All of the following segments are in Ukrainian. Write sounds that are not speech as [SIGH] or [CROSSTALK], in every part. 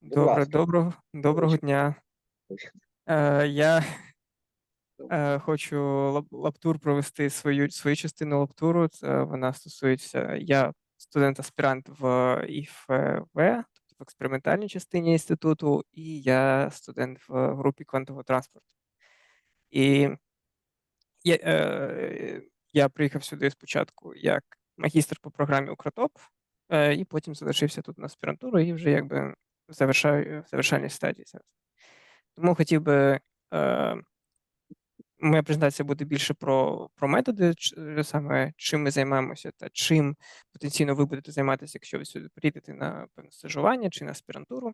Добре, доброго, доброго дня. Е, я е, хочу лаптур провести свою, свою частину лаптуру. Це вона стосується. Я студент-аспірант в ІФВ, тобто в експериментальній частині інституту, і я студент в групі квантового транспорту. І я, е, я приїхав сюди спочатку як магістр по програмі Укротоп, е, і потім залишився тут на аспірантуру і вже якби в завершальній стадії зараз. Тому хотів би. Е, Моя презентація буде більше про про методи, ч- саме чим ми займаємося, та чим потенційно ви будете займатися, якщо ви сюди прийдете на певне стажування чи на аспірантуру.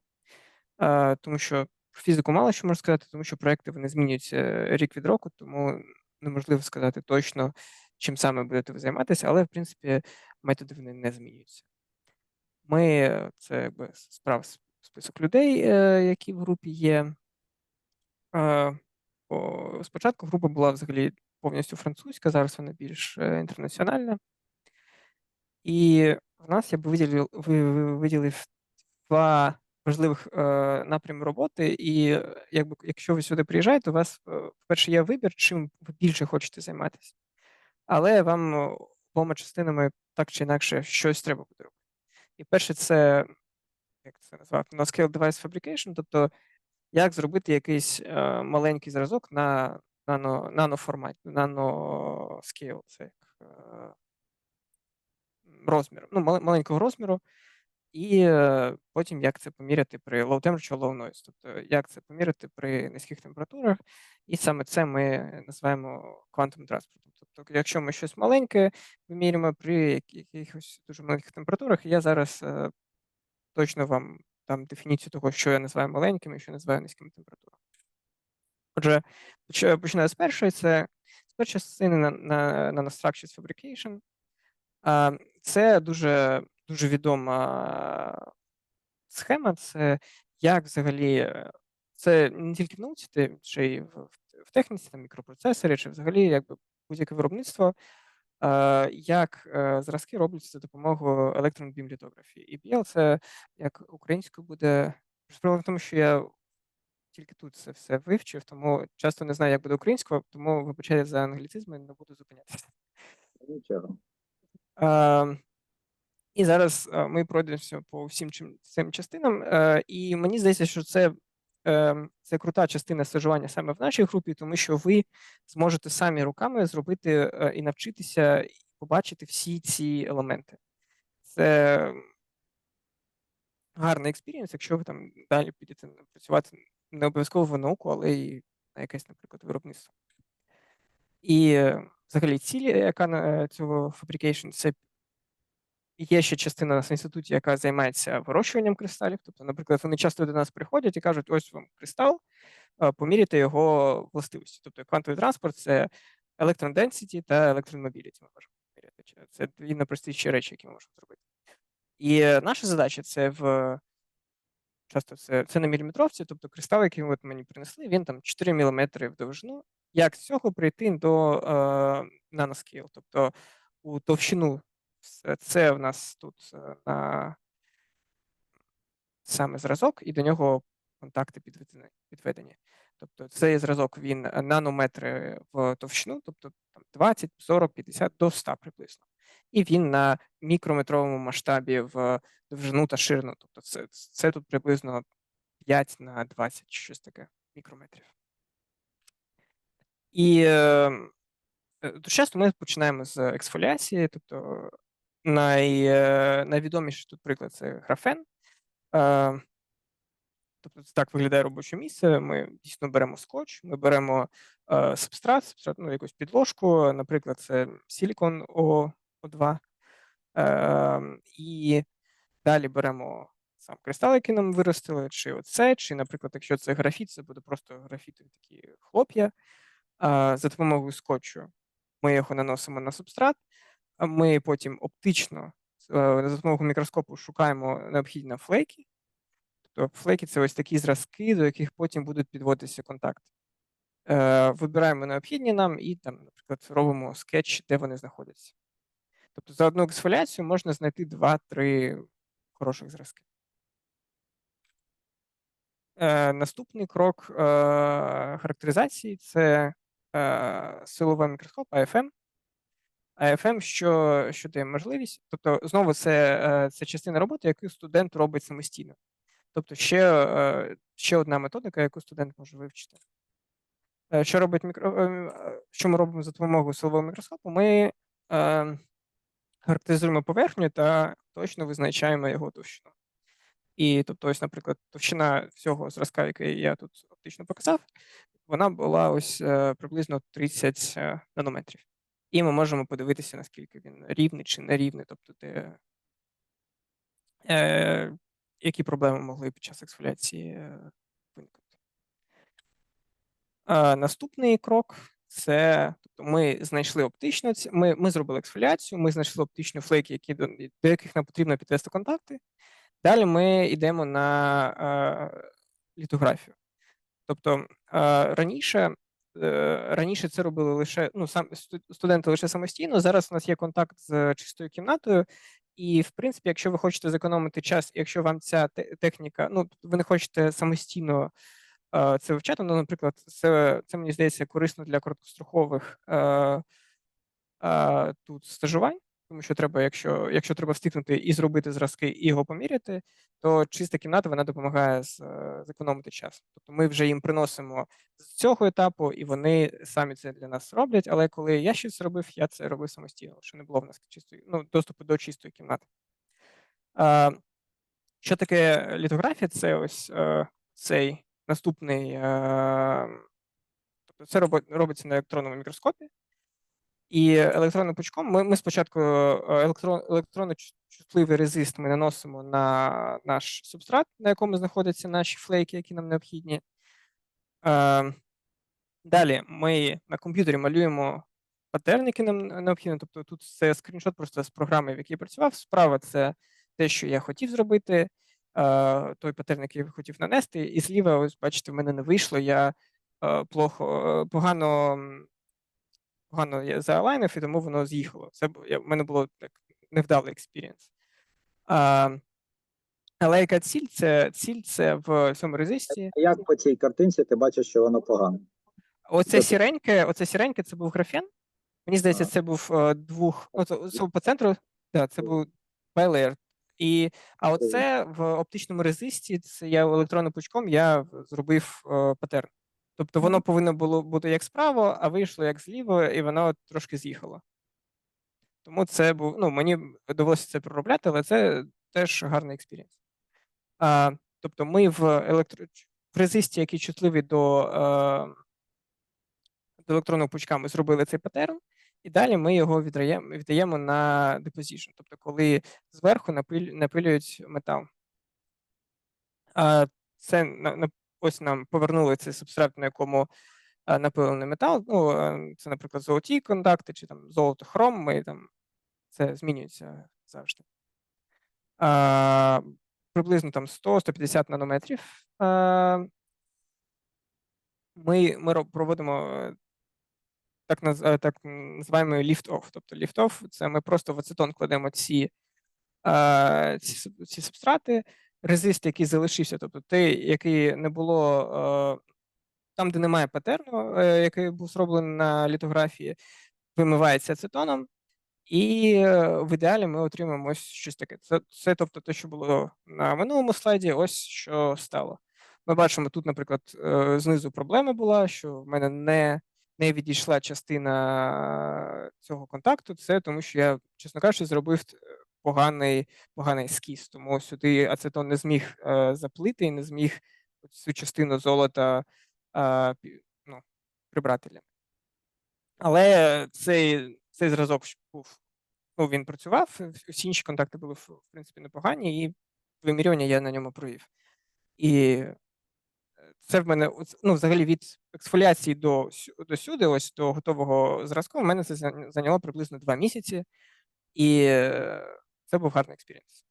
Е, тому що про фізику мало що можу сказати, тому що проекти вони змінюються рік від року, тому неможливо сказати точно, чим саме будете ви займатися, але в принципі методи вони не змінюються. Ми це якби справ список людей, е, які в групі є. Е, Спочатку група була взагалі повністю французька, зараз вона більш е, інтернаціональна. І в нас я би виділив, ви- ви- виділив два важливих напрями роботи. І якби, якщо ви сюди приїжджаєте, у вас, е, по-перше, є вибір, чим ви більше хочете займатися. Але вам обома частинами так чи інакше щось треба буде робити. І перше, це як це назвати? на scale device fabrication, тобто як зробити якийсь е, маленький зразок на нано, наноформаті, наноскейл, це як е, розмір, ну, мал- маленького розміру, і е, потім як це поміряти при low temperature, low noise, тобто як це поміряти при низьких температурах, і саме це ми називаємо квантовим транспортом. Тобто, якщо ми щось маленьке вимірюємо при якихось дуже маленьких температурах, я зараз е, точно вам дам дефініцію того, що я називаю маленьким і що називаю низькими температурами. Отже, починаю з першої, це з першої частини на, на, на Fabrication. Це дуже, дуже відома схема, це як взагалі, е, це не тільки в науці, це ще й в, техніці, там, мікропроцесори, чи взагалі якби будь-яке виробництво, е, як е, зразки робляться за допомогою електронної бімлітографії. І BL це як українською буде. Справа в тому, що я тільки тут це все вивчив, тому часто не знаю, як буде українською, тому вибачаю за англіцизми, не буду зупинятися. Нічого. І зараз е, ми пройдемося по всім цим частинам. І мені здається, що це, це крута частина стажування саме в нашій групі, тому що ви зможете самі руками зробити е, і навчитися побачити всі ці елементи. Це гарний експірієнс, якщо ви там далі підете працювати не обов'язково в науку, але і на якесь, наприклад, виробництво. І е, взагалі ціль, яка на е, цього fabrication, це є ще частина нас в інституті, яка займається вирощуванням кристалів. Тобто, наприклад, вони часто до нас приходять і кажуть: ось вам кристал, е, поміряйте його властивості. Тобто квантовий транспорт це electron density та electron mobility ми можемо поміряти. Це дві найпростіші речі, які ми можемо зробити. І наша задача це в часто це, це на міліметровці, тобто кристал, який от мені принесли, він там 4 мм в довжину. Як з цього прийти до е, наноскейл? Тобто у товщину це- це в нас тут е, на саме зразок, і до нього контакти підведені. Тобто цей зразок він нанометри в товщину, тобто там 20, 40, 50 до 100 приблизно. І він на мікрометровому масштабі в довжину та ширину. Тобто це, це тут приблизно 5 на 20, щось таке мікрометрів. І е, е, часто ми починаємо з ексфоліації, тобто най, е, найвідоміший тут приклад це графен. Тобто це так виглядає робоче місце. Ми дійсно беремо скотч, ми беремо е, субстрат, субстрат, ну, якусь підложку, наприклад, це силікон О2. Е, і далі беремо сам кристал, який нам виростили, чи оце, чи, наприклад, якщо це графіт, це буде просто графітові такі хлоп'я. За допомогою скотчу ми його наносимо на субстрат, ми потім оптично е, за допомогою мікроскопу шукаємо необхідні флейки. Тобто флейки це ось такі зразки, до яких потім будуть підводитися контакти. Е, Вибираємо необхідні нам і там, наприклад, робимо скетч, де вони знаходяться. Тобто за одну ексфоліацію можна знайти 2-3 хороших зразків. Е, наступний крок характеризації це е, силовий мікроскоп AFM. AFM, що, що дає можливість, тобто, знову це, е, це частина роботи, яку студент робить самостійно. Тобто, ще, е, ще одна методика, яку студент може вивчити. Е, Що робить мікро... що ми робимо за допомогою силового мікроскопу? Ми е, характеризуємо поверхню та точно визначаємо його товщину. І тобто, ось, наприклад, товщина всього зразка, який я тут оптично показав, вона була ось приблизно 30 е, нанометрів. І ми можемо подивитися, наскільки він рівний чи нерівний, тобто де, е, які проблеми могли під час ексфоляції е, виникнути. А, наступний крок це тобто ми знайшли оптично, ми, ми зробили ексфоляцію, ми знайшли оптичні флейки, які, до яких нам потрібно підвести контакти. Далі ми йдемо на е, літографію. Тобто е, раніше, е, раніше це робили лише ну, сам, сту- студенти лише самостійно. Зараз у нас є контакт з чистою кімнатою. І, в принципі, якщо ви хочете зекономити час, якщо вам ця техніка, ну ви не хочете самостійно е, це вивчати, ну, наприклад, це, це мені здається корисно для короткострокових е, е, тут стажувань, тому що треба, якщо, якщо треба встигнути і зробити зразки, і його поміряти, то чиста кімната вона допомагає е, зекономити час. Тобто ми вже їм приносимо з цього етапу, і вони самі це для нас роблять. Але коли я щось робив, я це робив самостійно, що не було в нас чистої, ну, доступу до чистої кімнати. А, що таке літографія? Це ось е, цей наступний. Е, тобто це робиться на електронному мікроскопі. І електронним пучком ми, ми спочатку е, електрон, електронно-чутливий резист ми наносимо на наш субстрат, на якому знаходяться наші флейки, які нам необхідні. Е, далі ми на комп'ютері малюємо патерн, які нам необхідні. Тобто тут це скріншот просто з програми, в якій працював. Справа це те, що я хотів зробити, е, той патерн, який я хотів нанести. І зліва, ось бачите, в мене не вийшло. Я плохо, погано. Погано я заалайнив, і тому воно з'їхало. Це в мене було так невдалий експірієнс. Але яка ціль? Це ціль це в цьому резисті. Як по цій картинці ти бачиш, що воно погано? Оце сіреньке, оце сіреньке, це був графен. Мені здається, це був е, двох. Ну, це, по центру, да, це був байлеєр. І, а оце в оптичному резисті, це я електронним пучком я зробив е, патерн. Тобто воно повинно було бути як справа, а вийшло як зліво, і воно трошки з'їхало. Тому це був, ну, мені довелося це проробляти, але це теж гарний експірієнс. Тобто ми в, електро... який чутливий до, е, до електронного пучка, ми зробили цей патерн, і далі ми його віддаємо, віддаємо на deposition, тобто коли зверху напилюють метал. Це ось нам повернули цей субстрат, на якому а, напилений метал. Ну, е, це, наприклад, золоті контакти чи там золото хром. Ми там це змінюється завжди. А, приблизно там 100-150 нанометрів. А, ми, ми проводимо е, так, наз, е, так називаємо ліфт-офф. Тобто ліфт-офф це ми просто в ацетон кладемо ці, е, ці, ці субстрати, резист, який залишився, тобто той, який не було е, там, де немає патерну, е, який був зроблений на літографії, вимивається ацетоном, і е, в ідеалі ми отримаємо ось щось таке. Це, це тобто те, що було на минулому слайді, ось що стало. Ми бачимо тут, наприклад, знизу проблема була, що в мене не, не відійшла частина цього контакту. Це тому, що я, чесно кажучи, зробив поганий, поганий ескіз. Тому сюди ацетон не зміг е, заплити і не зміг цю частину золота е, ну, прибрати. але цей, цей зразок був, ну, він працював, всі інші контакти були, в принципі, непогані, і вимірювання я на ньому провів. І це в мене, ну, взагалі, від ексфоліації до, до сюди, ось до готового зразку, в мене це зайняло приблизно два місяці, і е, це був гарний експірієнс.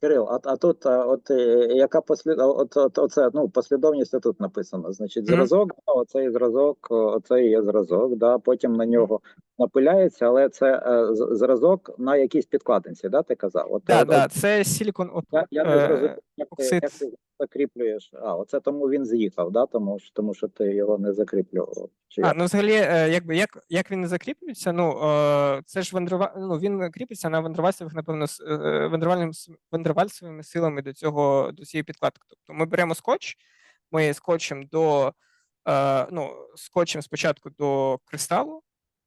Кирил, а, а тут а, от е, яка послід... от, от, оце, ну, послідовність тут написано. Значить, зразок, зразок, да, оцей зразок, оцей є зразок, да, потім на нього напиляється, але це е, зразок на якійсь підкладинці, да, ти казав? От, Да, от- да, от це силікон от, я, я не е, зрозумів, як ти, як ти закріплюєш. А, оце тому він з'їхав, да? тому, тому що ти його не закріплював. Чи А, як? ну взагалі, е, якби як, як він не закріплюється, ну е, це ж вандрова... ну, він кріпиться на вандровальцевих, напевно, е, вандровальним силами до цього до цієї підкладки. Тобто ми беремо скотч, ми скотчем до е, ну, скотчем спочатку до кристалу.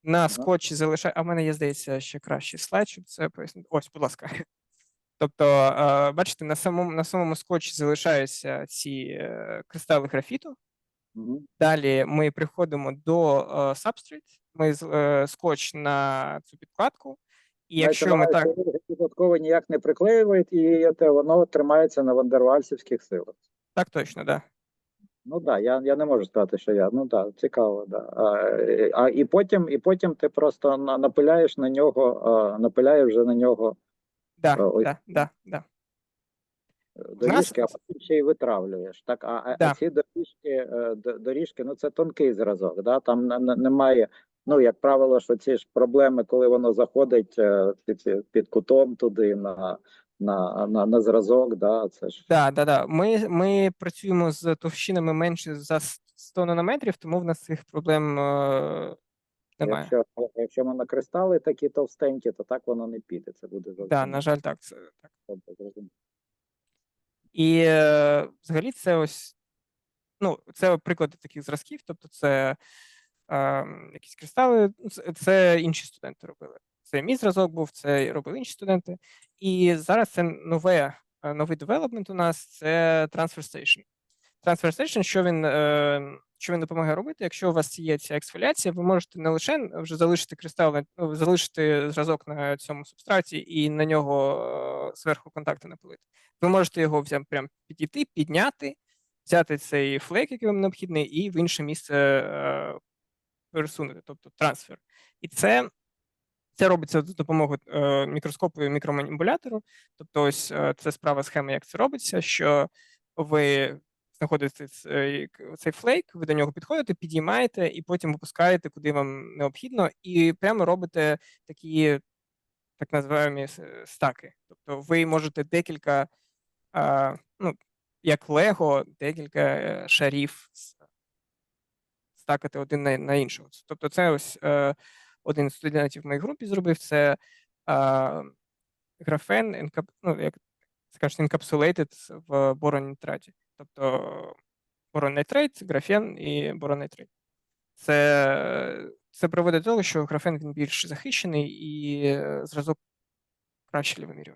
На скотчі залишає. А в мене є, здається, ще кращий слайд, щоб це пояснити. Ось, будь ласка. [LAUGHS] Тобто, бачите, на самому на самому скотчі залишаються ці е, кристали графіту. Далі ми приходимо до е, Substrate, ми е, скотч на цю підкладку, і якщо ми так. додатково ніяк не приклеюють, і воно тримається на вандервальсівських силах. Так точно, да. Ну так, я, я не можу сказати, що я. Ну так, цікаво, да. А, а і потім, і потім ти просто на- напиляєш на нього, а, напиляєш вже на нього Да, Е, да, да, да. е, нас- а потім ще й витравлюєш. Так, а, а, Да. а ці доріжки, е, доріжки, ну це тонкий зразок, да? там не- не- немає. Ну, як правило, що ці ж проблеми, коли воно заходить е, під, під кутом туди на, на, на, на зразок, да, це ж Да, да, да. Ми, ми працюємо з товщинами менше за 100 нанометрів, тому в нас цих проблем е, немає. Якщо, якщо ми на кристали такі товстенькі, то так воно не піде. Це буде зовсім Да, на жаль, так. Це, так. І е, взагалі це ось, ну, це приклади таких зразків, тобто це е, якісь кристали, це інші студенти робили. Це мій зразок був, це робили інші студенти. І зараз це нове, е, новий девелопмент у нас це Transfer Station. Transfer Station, що він, е, що він допомагає робити, якщо у вас є ця ексфоліація, ви можете не лише вже залишити кристал, ну, залишити зразок на цьому субстраті і на нього е, зверху контакти напилити. Ви можете його прям підійти, підняти, взяти цей флейк, який вам необхідний, і в інше місце пересунути, тобто трансфер. І це, це робиться за допомогою е, мікроскопу і мікроманіпулятору. Тобто, ось е, це справа схеми, як це робиться, що ви знаходите цей, цей флейк, ви до нього підходите, підіймаєте і потім випускаєте, куди вам необхідно, і прямо робите такі так називаємо стаки. Тобто ви можете декілька, ну, як Лего, декілька е, шарів стакати один на, іншого. Тобто, це ось е, один з студентів в моїй групі зробив це а, графен, енкап, ну, як це encapsulated в боронітраті. Тобто бороннитрейт, графен і бороннитрейт. Це, це приводить до того, що графен він більш захищений і зразок краще для.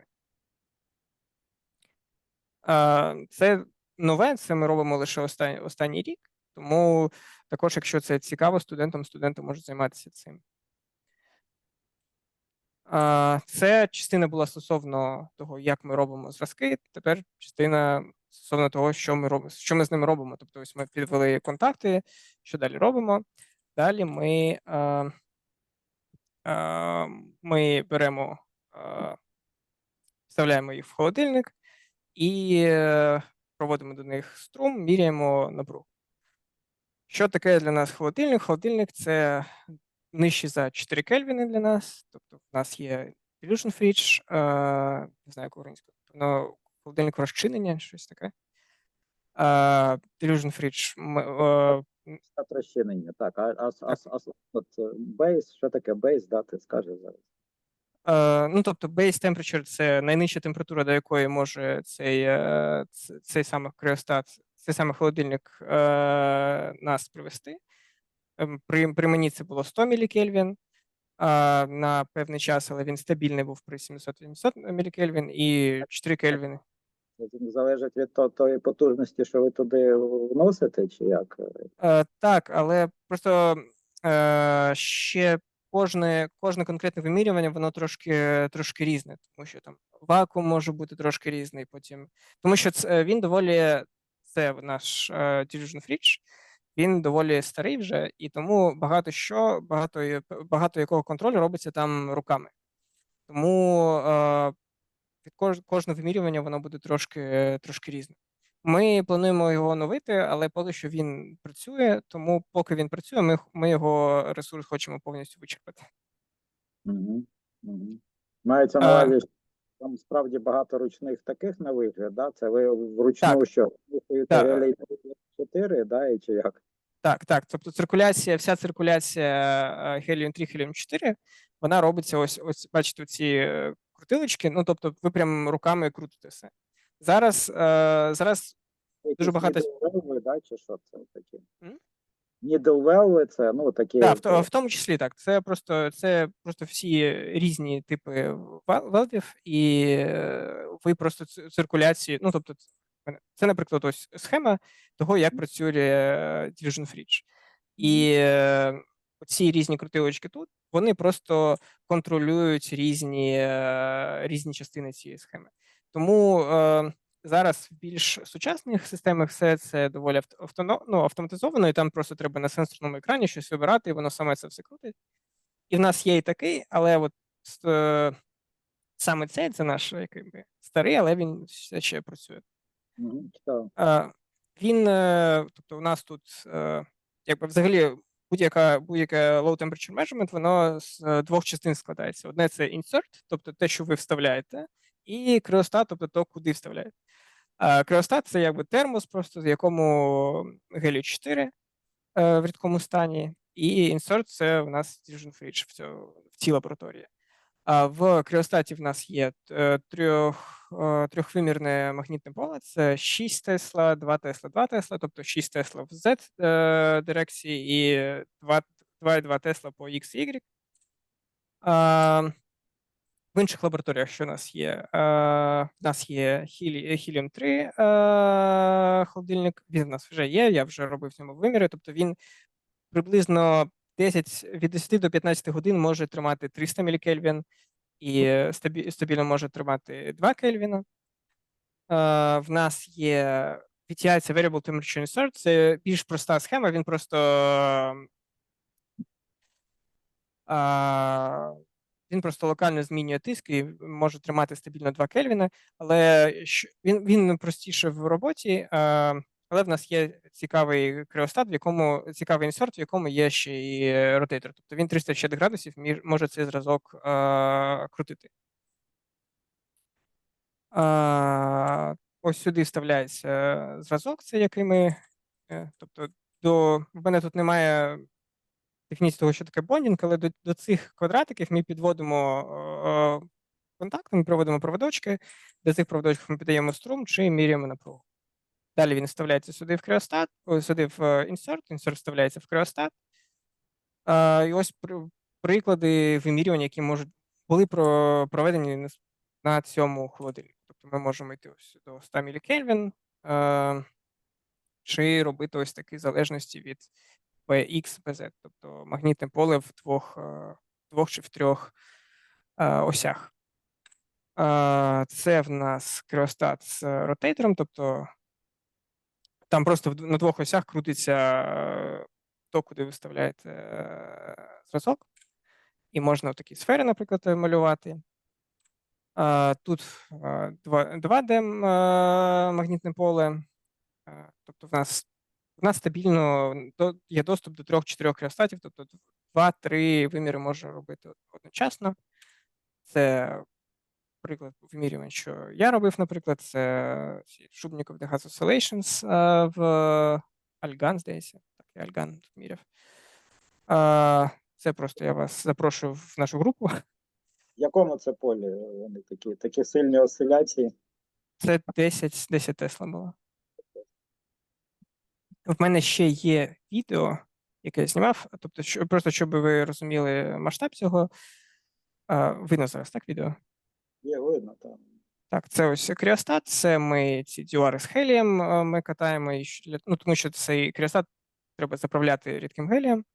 Це нове, це ми робимо лише останній, останній рік, тому також, якщо це цікаво студентам, студенти можуть займатися цим. Це частина була стосовно того, як ми робимо зразки. Тепер частина стосовно того, що ми робимо, що ми з ними робимо. Тобто, ось ми підвели контакти, що далі робимо. Далі ми, ми беремо, вставляємо їх в холодильник і е, проводимо до них струм, міряємо напругу. Що таке для нас холодильник? Холодильник це нижче за 4 Кельвіни для нас. Тобто, в нас є Illusion Fridge, не знаю, як українською, но холодильник розчинення, щось таке. Illusion Fridge. розчинення, так. А, а, а, от бейс, що таке бейс, да, ти скажеш зараз. Ну, тобто, base temperature – це найнижча температура, до якої може цей, е, цей саме криостат, цей саме холодильник е, нас привести. При, при мені це було 100 мілікельвін на певний час, але він стабільний був при 700-800 мілікельвін і 4 кельвіни. Залежить від то- тої потужності, що ви туди вносите, чи як? Е, так, але просто е, ще кожне, кожне конкретне вимірювання, воно трошки, трошки різне, тому що там вакуум може бути трошки різний потім. Тому що це, він доволі, це наш е, Diffusion Fridge, він доволі старий вже, і тому багато що, багато, багато якого контролю робиться там руками. Тому е, від кож, кожне вимірювання воно буде трошки, трошки різне. Ми плануємо його оновити, але поки що він працює, тому поки він працює, ми, ми його ресурс хочемо повністю вичерпати. Угу. Угу. Мається на увазі, що там справді багато ручних таких на вигляд, да? Це ви вручну Так. що? Так. релей 4, да, і чи як? Так, так. Тобто циркуляція, вся циркуляція Helium 3, Helium 4, вона робиться ось, ось бачите, ці е, крутилочки. Ну, тобто, ви прям руками крутите все. Зараз, е, зараз Якісь багато- middleware, да, чи що це таке? М? Middleware це, ну, такі... Да, в, в тому числі так. Це просто це просто всі різні типи вел- велдів, і е, ви просто циркуляції. Ну тобто, це, наприклад, ось схема того, як працює Diffusion Fridge. І е, ці різні крутилочки тут вони просто контролюють різні, е, різні частини цієї схеми. Тому зараз в більш сучасних системах все це доволі ну, автоматизовано, і там просто треба на сенсорному екрані щось вибирати, і воно саме це все крутить. І в нас є і такий, але от е, саме цей це наш який би, старий, але він все ще працює. Е, Він, е, тобто, у нас тут, е, якби взагалі, будь-яка будь-яке low temperature measurement, воно з е, двох частин складається. Одне це insert, тобто те, що ви вставляєте, і криостат, тобто то, куди вставляєте. А Криостат це якби термос, просто в якому гелію 4 е, в рідкому стані, і insert це у нас Fusion Fridge в, в цій лабораторії. А в криостаті в нас є е, трьох, е, трьохвимірне магнітне поле. Це 6 Тесла, 2 Тесла, 2 Тесла, тобто 6 Тесла в Z е, дирекції і 2, 2,2 Тесла по X y. В інших лабораторіях, що у нас є, е, в нас є Helium 3 е, холодильник. Він в нас вже є, я вже робив в ньому виміри, тобто він приблизно 10, від 10 до 15 годин може тримати 300 мілікельвін і стабільно може тримати 2 Кельвіна. Е, В нас є VTI, це Variable Temperature Insert, це більш проста схема, він просто він просто локально змінює тиск і може тримати стабільно 2 Кельвіна, але він, він простіше в роботі, але в нас є цікавий криостат, в якому цікавий інсерт, в якому є ще і ротатор. Тобто він 360 градусів може цей зразок а, крутити. Ось сюди вставляється зразок, це який ми. е, Тобто, до в мене тут немає техніці того, що таке бондінг, але до, до цих квадратиків ми підводимо е, контакт, ми проводимо проводочки, до цих проводочків ми піддаємо струм чи міряємо напругу. Далі він вставляється сюди в криостат, сюди в е, insert, insert вставляється в криостат. Е, і ось при- приклади вимірювань, які можуть були про, проведені на, цьому холодильнику. Тобто ми можемо йти ось до 100 мілікельвін, е, чи робити ось такі залежності від PX, PZ, тобто магнітне поле в двох, е, двох чи в трьох е, осях. Е, Це в нас криостат з ротейтором, тобто там просто на двох осях крутиться то, куди ви вставляєте зразок. І можна такі сфери, наприклад, малювати. Тут е, два- 2D е, магнітне поле. Тобто в нас в нас стабільно є доступ до трьох-чотирьох криостатів, тобто два-три виміри можна робити одночасно. Це приклад вимірювань, що я робив, наприклад, це Шубніков The Gas Oscillations е, в Альган, здається. Так, я Альган тут міряв. Е, Це просто я вас запрошую в нашу групу. В якому це полі вони такі, такі сильні осциляції? Це 10, 10 Тесла було. В мене ще є відео, яке я знімав. Тобто, що, просто щоб ви розуміли масштаб цього. А, видно зараз, так, відео? Є видно там. Так, це ось кріостат, це ми ці дюари з гелієм е, ми катаємо, і ну, тому що цей кріостат треба заправляти рідким гелієм.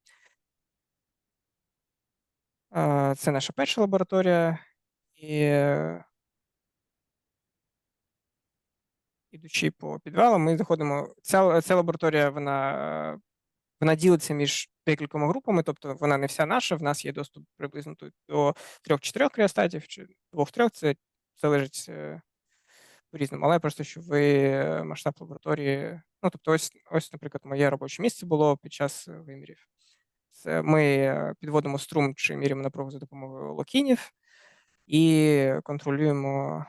Це наша перша лабораторія. І е, ідучи по підвалам, ми заходимо. Ця, ця лабораторія, вона, вона ділиться між декількома групами, тобто вона не вся наша. В нас є доступ приблизно тут до трьох-чотирьох кріостатів, чи двох-трьох. Це залежить е, по-різному, але просто щоб ви е, масштаб лабораторії. Ну, тобто, ось, ось, наприклад, моє робоче місце було під час е, вимірів. Це ми підводимо струм чи міряємо напругу за допомогою локінів і контролюємо.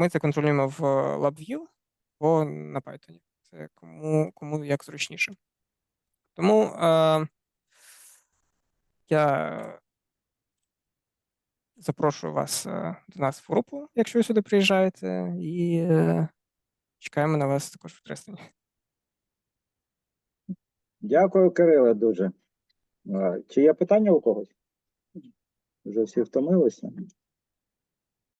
Ми це контролюємо в LabVIEW або на Python. Це кому, кому як зручніше. Тому е, я запрошую вас е, до нас в групу, якщо ви сюди приїжджаєте, і е, чекаємо на вас також в Трестені. Дякую, Кириле, дуже. Е, Чи є питання у когось? Вже всі втомилися.